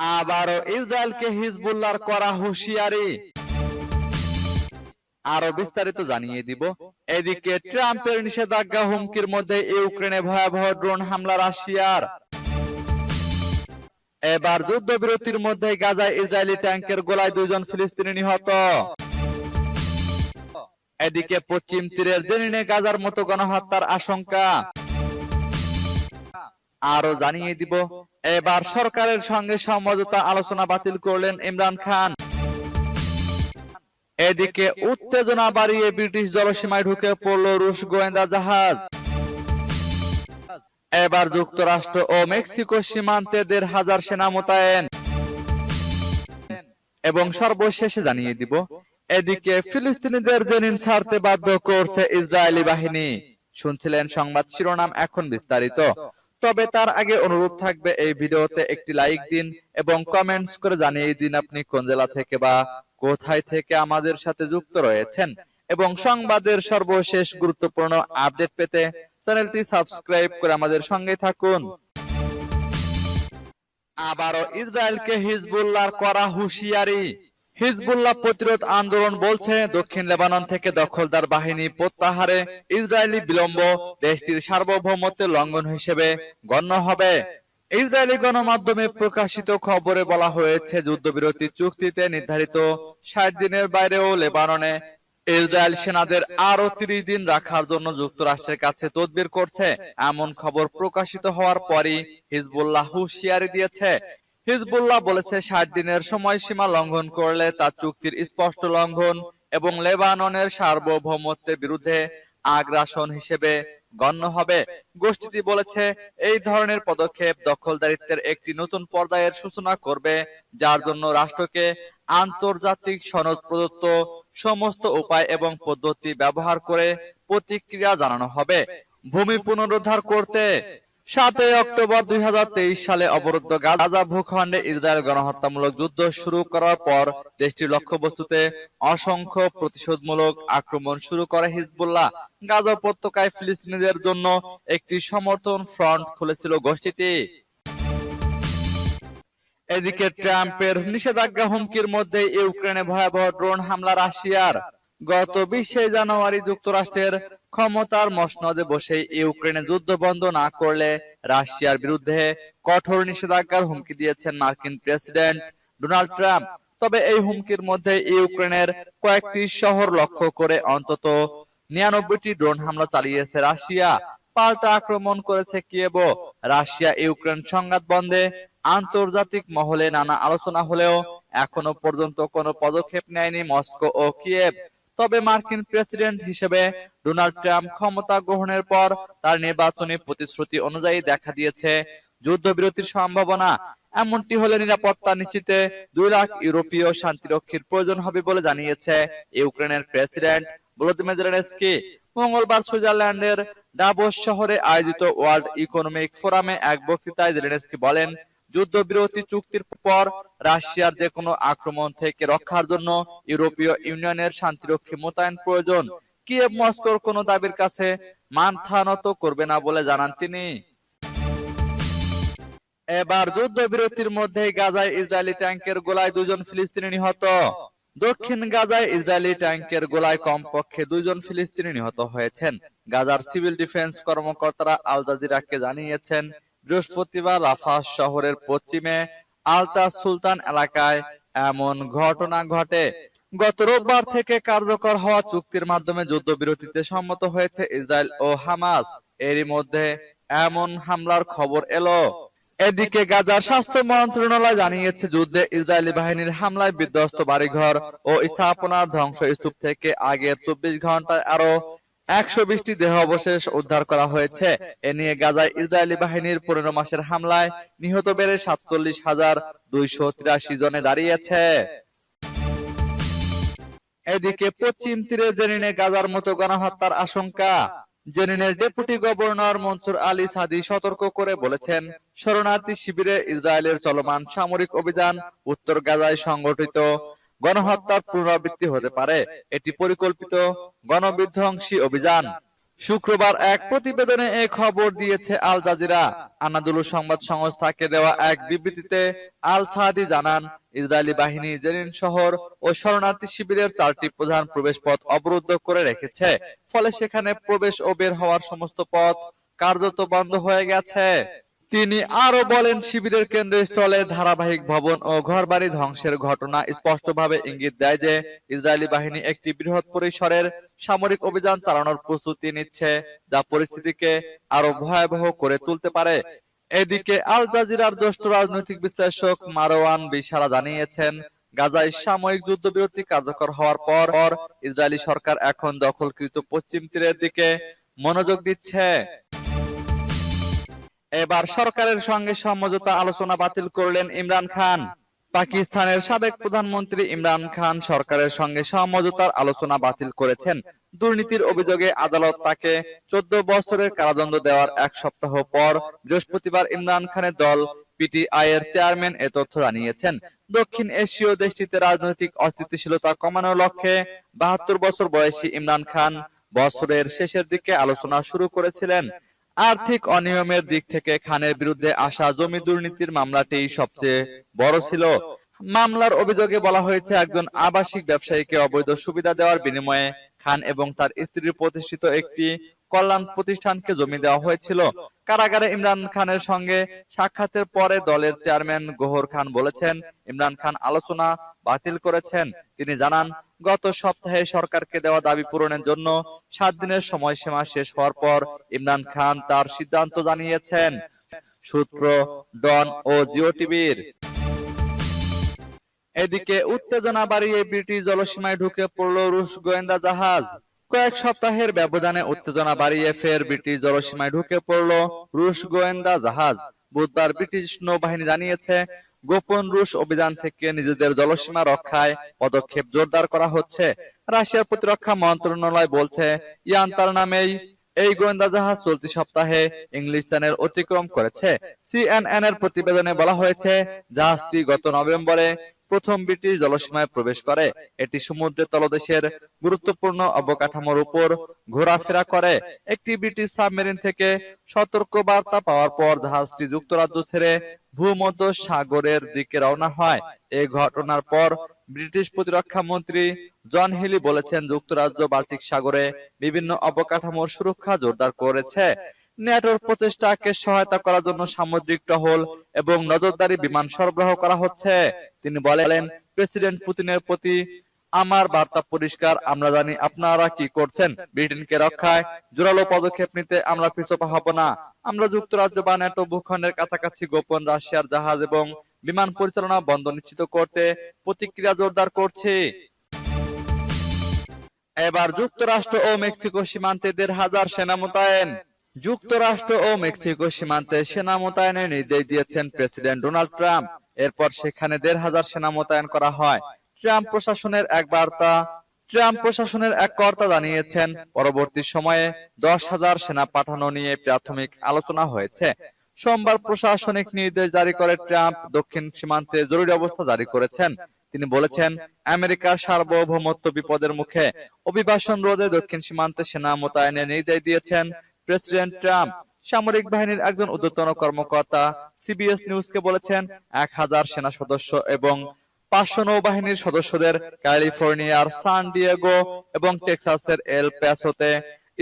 আবারও ইসরায়েলকে হিজবুল্লাহর করা হুঁশিয়ারি। আরও বিস্তারিত জানিয়ে দিব। এদিকে ট্রাম্পের নিষেধাজ্ঞা হুমকির মধ্যে ইউক্রেনে ভয়াবহ ড্রোন হামলা রাশিয়ার। এবার যুদ্ধবিরতির মধ্যে গাজায় ইসরায়েলি ট্যাঙ্কের গোলায় দুইজন ফিলিস্তিনি নিহত। এদিকে পশ্চিম তীরের জেনিনে গাজার মতো গণহত্যার আশঙ্কা। আরও জানিয়ে দিব এবার সরকারের সঙ্গে সমঝোতা আলোচনা বাতিল করলেন ইমরান খান। এদিকে উত্তেজনা বাড়িয়ে ব্রিটিশ জলসীমায় ঢুকে পড়ল রুশ গোয়েন্দা জাহাজ। এবার যুক্তরাষ্ট্র ও মেক্সিকো সীমান্তে দেড় হাজার সেনা মোতায়েন। এবং সর্বশেষে জানিয়ে দিব, এদিকে ফিলিস্তিনিদের জেনিন ছাড়তে বাধ্য করছে ইসরায়েলি বাহিনী। শুনছিলেন সংবাদ শিরোনাম এখন বিস্তারিত। তবে তার আগে অনুরোধ থাকবে এই ভিডিওতে একটি লাইক দিন এবং কমেন্টস করে জানিয়ে দিন আপনি কোন জেলা থেকে বা কোথায় থেকে আমাদের সাথে যুক্ত রয়েছেন। এবং সংবাদের সর্বশেষ গুরুত্বপূর্ণ আপডেট পেতে চ্যানেলটি সাবস্ক্রাইব করে আমাদের সঙ্গে থাকুন। আবারও ইসরায়েলকে হিজবুল্লাহর করা হুঁশিয়ারি। হিজবুল্লাহ প্রতিরোধ আন্দোলন বলছে, দক্ষিণ লেবানন থেকে দখলদার বাহিনী প্রত্যাহারে ইসরায়েলি বিলম্ব দেশটির সার্বভৌমত্বের লঙ্ঘন হিসেবে গণ্য হবে। ইসরায়েলি গণমাধ্যমে প্রকাশিত খবরে বলা হয়েছে, যুদ্ধবিরতি চুক্তিতে নির্ধারিত ষাট দিনের বাইরেও লেবাননে ইসরায়েল সেনাদের আরও তিরিশ দিন রাখার জন্য যুক্তরাষ্ট্রের কাছে তদবির করছে। এমন খবর প্রকাশিত হওয়ার পরই হিজবুল্লাহ হুঁশিয়ারি দিয়েছে হিজবুল্লাহ বলেছে, ষাট দিনের সময়সীমা লঙ্ঘন করলে তা চুক্তির স্পষ্ট লঙ্ঘন এবং লেবাননের সার্বভৌমত্বের বিরুদ্ধে আগ্রাসন হিসেবে গণ্য হবে। গোষ্ঠীটি বলেছে, এই ধরনের পদক্ষেপ দখলদারিত্বের একটি নতুন পর্যায়ের সূচনা করবে, যার জন্য রাষ্ট্রকে আন্তর্জাতিক সনদ প্রদত্ত সমস্ত উপায় এবং পদ্ধতি ব্যবহার করে প্রতিক্রিয়া জানানো হবে। ভূমি পুনরুদ্ধার করতে সাতই অক্টোবর দুই সালে অবরুদ্ধ গাজা ভূখণ্ডে ইসরায়েল গণহত্যামূলক যুদ্ধ শুরু করার পর দেশটির লক্ষ্যবস্তুতে অসংখ্য প্রতিশোধমূলক আক্রমণ শুরু করে হিজবুল্লাহ। গাজা উপত্যকায় ফিলিস্তিনিদের জন্য একটি সমর্থন ফ্রন্ট খুলেছিল গোষ্ঠীটি। এদিকে ট্রাম্পের নিষেধাজ্ঞা হুমকির মধ্যে ইউক্রেনে ভয়াবহ ড্রোন হামলা রাশিয়ার। গত বিশে জানুয়ারি যুক্তরাষ্ট্রের ক্ষমতার মসনদে বসে ইউক্রেনে যুদ্ধ বন্ধ না করলে রাশিয়ার বিরুদ্ধে কঠোর নিষেধাজ্ঞার হুমকি দিয়েছেন মার্কিন প্রেসিডেন্ট ডোনাল্ড ট্রাম্প। তবে এই হুমকির মধ্যে ইউক্রেনের কয়েকটি শহর লক্ষ্য করে অন্তত নিরানব্বইটি ড্রোন হামলা চালিয়েছে রাশিয়া। পাল্টা আক্রমণ করেছে কিয়েভ। রাশিয়া ইউক্রেন সংঘাত বন্ধে আন্তর্জাতিক মহলে নানা আলোচনা হলেও এখনও পর্যন্ত কোনো পদক্ষেপ নেয়নি মস্কো ও কিয়েভ। তবে মার্কিন প্রেসিডেন্ট হিসেবে ডোনাল্ড ট্রাম্প ক্ষমতা গ্রহণের পর তার নির্বাচনী প্রতিশ্রুতি অনুযায়ী দেখা দিয়েছে। যুদ্ধবিরতির সম্ভাবনা এমনটি হলে নিরাপত্তা নিশ্চিতে দুই লাখ ইউরোপীয় শান্তিরক্ষীর প্রয়োজন হবে বলে জানিয়েছে ইউক্রেনের প্রেসিডেন্ট ভলোদিমির মঙ্গলবার সুইজারল্যান্ডের ডাবোস শহরে আয়োজিত ওয়ার্ল্ড ইকোনমিক ফোরামে এক বক্তৃতায় জেলেনস্কি বলেন যুদ্ধবিরতি চুক্তির পর রাশিয়ার যে কোনো আক্রমণ থেকে রক্ষার জন্য ইউরোপীয় ইউনিয়নের শান্তিরক্ষী মোতায়েন প্রয়োজন। কিয়েভ মস্কোর কোনো দাবির কাছে মাথা নত করবে না বলে জানান তিনি। এবার যুদ্ধবিরতির মধ্যে গাজায় ইসরায়েলি ট্যাঙ্কের গোলায় দুজন ফিলিস্তিনি নিহত। দক্ষিণ গাজায় ইসরায়েলি ট্যাঙ্কের গোলায় কমপক্ষে দুইজন ফিলিস্তিনি নিহত হয়েছেন। গাজার সিভিল ডিফেন্স কর্মকর্তারা আল জাজিরাকে জানিয়েছেন বৃহস্পতিবার রাফা শহরের পশ্চিমে আলতা সুলতান এলাকায় এমন ঘটনা ঘটে। গত রোববার থেকে কার্যকর হওয়া চুক্তির মাধ্যমে যুদ্ধবিরতিতে সম্মত হয়েছে ইসরায়েল ও হামাস। এরই মধ্যে এমন হামলার খবর এলো। এদিকে গাজার স্বাস্থ্য মন্ত্রণালয় জানিয়েছে, যুদ্ধে ইসরায়েলি বাহিনীর হামলায় বিধ্বস্ত বাড়িঘর ও স্থাপনার ধ্বংসস্তূপ থেকে আগের চব্বিশ ঘন্টায় আরও একশো বিশটি দেহ অবশেষ উদ্ধার করা হয়েছে। এ নিয়ে গাজায় ইসরায়েলি বাহিনীর পনেরো মাসের হামলায় নিহত বেড়ে সাতচল্লিশ হাজার দুইশো তিরাশি জনে দাঁড়িয়েছে। এদিকে পশ্চিম তীরে জেনিনে গাজার মতো গণহত্যার আশঙ্কা। জেনিনের deputy governor Mansur Ali Sadi সতর্ক করে বলেছেন, শরণার্থী শিবিরে ইসরায়েলের চলমান সামরিক অভিযান উত্তর গাজায় সংগঠিত। গণহত্যার পুনরাবৃত্তি হতে পারে। এটি পরিকল্পিত গণবিধ্বংসী অভিযান। শুক্রবার এক প্রতিবেদনে এ খবর দিয়েছে আল জাজিরা। আনাদুলু সংবাদ সংস্থাকে দেওয়া এক বিবৃতিতে আল সাহাদি জানান, ইসরায়েলি বাহিনী জেনিন শহর ও শরণার্থী শিবিরের চারটি প্রধান প্রবেশ পথ অবরুদ্ধ করে রেখেছে। ফলে সেখানে প্রবেশ ও বের হওয়ার সমস্ত পথ কার্যত বন্ধ হয়ে গেছে। তিনি আরও বলেন, শিবিরের কেন্দ্রস্থলে ধারাবাহিক ভবন ও ঘরবাড়ি ধ্বংসের ঘটনা স্পষ্টভাবে ইঙ্গিত দেয় যে, ইসরায়েলি বাহিনী একটি বৃহৎ পরিসরের সামরিক অভিযান চালানোর প্রস্তুতি নিচ্ছে, যা পরিস্থিতিকে আরও ভয়াবহ করে তুলতে পারে। এদিকে আল জাজিরার জ্যেষ্ঠ রাজনৈতিক বিশ্লেষক মারওয়ান বিশারা জানিয়েছেন, গাজায় সাময়িক যুদ্ধবিরতি কার্যকর হওয়ার পর ইসরায়েলি সরকার এখন দখলকৃত পশ্চিম তীরের দিকে মনোযোগ দিচ্ছে। এবার সরকারের সঙ্গে সমঝোতা আলোচনা বাতিল করলেন ইমরান খান। পাকিস্তানের সাবেক প্রধানমন্ত্রী ইমরান খান সরকারের সঙ্গে সমঝোতার আলোচনা বাতিল করেছেন। দুর্নীতির অভিযোগে আদালত তাকে চোদ্দ বছরের কারাদণ্ড দেওয়ার এক সপ্তাহ পর বৃহস্পতিবার ইমরান খানের দল পিটিআই এর চেয়ারম্যান এ তথ্য জানিয়েছেন। দক্ষিণ এশীয় দেশটিতে রাজনৈতিক অস্থিতিশীলতা কমানোর লক্ষ্যে বাহাত্তর বছর বয়সী ইমরান খান বছরের শেষের দিকে আলোচনা শুরু করেছিলেন। আর্থিক অনিয়মের দিক থেকে খানের বিরুদ্ধে আসা জমি দুর্নীতির মামলাটি সবচেয়ে বড় ছিল। মামলার অভিযোগে বলা হয়েছে, একজন আবাসিক ব্যবসায়ীকে অবৈধ সুবিধা দেওয়ার বিনিময়ে খান এবং তার স্ত্রীর প্রতিষ্ঠিত একটি কল্যাণ প্রতিষ্ঠানকে জমি দেওয়া হয়েছিল। কারাগারে ইমরান খানের সঙ্গে সাক্ষাতের পরে দলের চেয়ারম্যান গোহর খান বলেছেন, ইমরান খান আলোচনা বাতিল করেছেন। তিনি জানান, গত সপ্তাহে সরকারকে দেওয়া দাবি পূরণের জন্য সাত দিনের সময়সীমা শেষ হওয়ার পর ইমরান খান তার সিদ্ধান্ত জানিয়েছেন। সূত্র ডন ও জিও টিভির। এদিকে উত্তেজনা বাড়িয়ে ব্রিটিশ জলসীমায় ঢুকে পড়ল রুশ গোয়েন্দা জাহাজ। কয়েক সপ্তাহের ব্যবধানে উত্তেজনা বাড়িয়ে ফের ব্রিটিশ জলসীমায় ঢুকে পড়ল রুশ গোয়েন্দা জাহাজ। বুধবার ব্রিটিশ নৌবাহিনী জানিয়েছে গোপন রুশ অভিযান থেকে নিজেদের জলসীমা রক্ষায় পদক্ষেপ জোরদার করা হচ্ছে। রাশিয়ার প্রতিরক্ষা মন্ত্রণালয় বলছে ইয়ান্তার নামেই এই গোয়েন্দা জাহাজ চলতি সপ্তাহে ইংলিশ চ্যানেল অতিক্রম করেছে। সিএনএন এর প্রতিবেদনে বলা হয়েছে, জাহাজটি গত নভেম্বরে প্রথম ব্রিটিশ জলসীমায় প্রবেশ করে, এটি সমুদ্রের তলদেশের গুরুত্বপূর্ণ অবকাঠামোর উপর ঘোরাফেরা করে। একটি ব্রিটিশ সাবমেরিন থেকে সতর্ক বার্তা পাওয়ার পর জাহাজটি যুক্তরাজ্য ছেড়ে ভূমধ্য সাগরের দিকে রওনা হয়। এই ঘটনার পর ব্রিটিশ প্রতিরক্ষা মন্ত্রী জন হিলি বলেছেন, যুক্তরাজ্য বাল্টিক সাগরে বিভিন্ন অবকাঠামোর সুরক্ষা জোরদার করেছে। ন্যাটোর প্রচেষ্টাকে সহায়তা করার জন্য সামুদ্রিক টহল এবং নজরদারি বিমান সরবরাহ করা হচ্ছে। তিনি বলেন, প্রেসিডেন্ট পুতিনের প্রতি আমার বার্তা পরিষ্কার। আমরা জানি আপনারা কি করছেন। ব্রিটেনকে রক্ষায় জোরালো পদক্ষেপ নিতে আমরা পিছপা হব না। আমরা যুক্তরাজ্য বা ন্যাটো ভূখণ্ডের কাছাকাছি গোপন রাশিয়ার জাহাজ এবং বিমান পরিচালনা বন্ধ নিশ্চিত করতে প্রতিক্রিয়া জোরদার করছি। এবার যুক্তরাষ্ট্র ও মেক্সিকো সীমান্তে দেড় হাজার সেনা মোতায়েন। যুক্তরাষ্ট্র ও মেক্সিকো সীমান্তে সেনা মোতায়েনের নির্দেশ দিয়েছেন প্রেসিডেন্ট ডোনাল্ড ট্রাম্প। এরপর সেখানে দেড় হাজার সেনা মোতায়েন করা হয়। ট্রাম্প প্রশাসনের এক বার্তা, ট্রাম্প প্রশাসনের এক কর্তা জানিয়েছেন, পরবর্তী সময়ে দশ হাজার সেনা পাঠানো নিয়ে প্রাথমিক আলোচনা হয়েছে। সোমবার প্রশাসনিক নির্দেশ জারি করে ট্রাম্প দক্ষিণ সীমান্তে জরুরি অবস্থা জারি করেছেন। তিনি বলেছেন, আমেরিকার সার্বভৌমত্ব বিপদের মুখে অভিবাসন রোধে দক্ষিণ সীমান্তে সেনা মোতায়েনের নির্দেশ দিয়েছেন। প্রেসিডেন্ট ট্রাম্প সামরিক বাহিনীর একজন ঊর্ধ্বতন কর্মকর্তা সিবিএস নিউজকে বলেছেন, এক হাজার সেনা সদস্য এবং পাঁচশো নৌবাহিনীর সদস্যদের ক্যালিফোর্নিয়ার সান ডিয়েগো এবং টেক্সাসের এল প্যাসোতে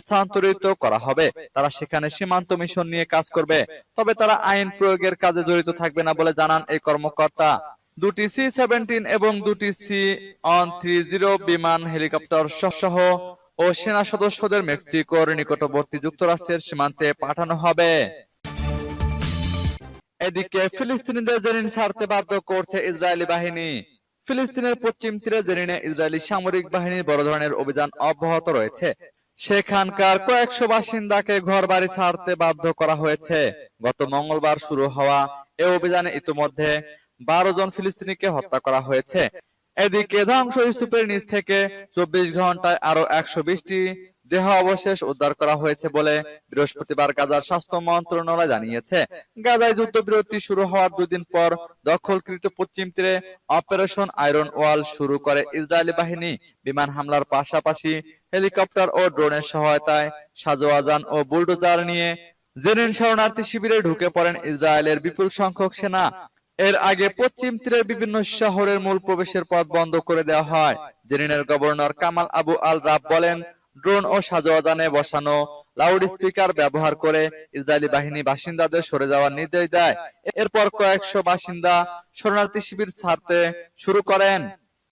স্থানান্তরিত করা হবে। তারা সেখানে সীমান্ত মিশন নিয়ে কাজ করবে। তবে তারা আইন প্রয়োগের কাজে জড়িত থাকবে না বলে জানান এই কর্মকর্তা। দুটি সি সেভেন্টিন এবং দুটি সি অন থ্রি জিরো বিমান হেলিকপ্টার সহ ও সেনা সদস্যদের মেক্সিকোর নিকটবর্তী যুক্তরাষ্ট্রের সীমান্তে পাঠানো হবে। এদিকে ফিলিস্তিনিদের জেরিন ছাড়তে বাধ্য করছে ইসরায়েলি বাহিনী। ফিলিস্তিনের পশ্চিম তীরে জেরিনে ইসরায়েলি সামরিক বাহিনীর বড় ধরনের অভিযান অব্যাহত রয়েছে। সেখানকার কয়েকশো বাসিন্দাকে ঘর বাড়ি ছাড়তে বাধ্য করা হয়েছে। গত মঙ্গলবার শুরু হওয়া এ অভিযানে ইতিমধ্যে বারো জন ফিলিস্তিনিকে হত্যা করা হয়েছে। এদিকে ধ্বংসস্তূপের নিচ থেকে চব্বিশ ঘন্টায় আরও একশো বিশটি দেহ অবশেষ উদ্ধার করা হয়েছে বলে বৃহস্পতিবার গাজার স্বাস্থ্য মন্ত্রণালয় জানিয়েছে। গাজায় যুদ্ধবিরতি শুরু হওয়ার দুদিন পর দখলকৃত পশ্চিম তীরে অপারেশন আয়রন ওয়াল শুরু করে ইসরায়েলি বাহিনী বিমান হামলার পাশাপাশি হেলিকপ্টার ও ড্রোনের সহায়তায় সাজোয়াজান ও বুলডোজার নিয়ে জেনিন শরণার্থী শিবিরে ঢুকে পড়েন ইসরায়েলের বিপুল সংখ্যক সেনা এর আগে পশ্চিম তীরের বিভিন্ন শহরের মূল প্রবেশের পথ বন্ধ করে দেওয়া হয়। জেনিনের governor Kamal Abu al Rub বলেন, ড্রোন ও সাজোয়াদানে বসানো লাউড স্পিকার ব্যবহার করে ইসরায়েলি বাহিনী বাসিন্দাদের সরে যাওয়ার নির্দেশ দেয়। এরপর কয়েকশো বাসিন্দা শরণার্থী শিবির ছাড়তে শুরু করেন।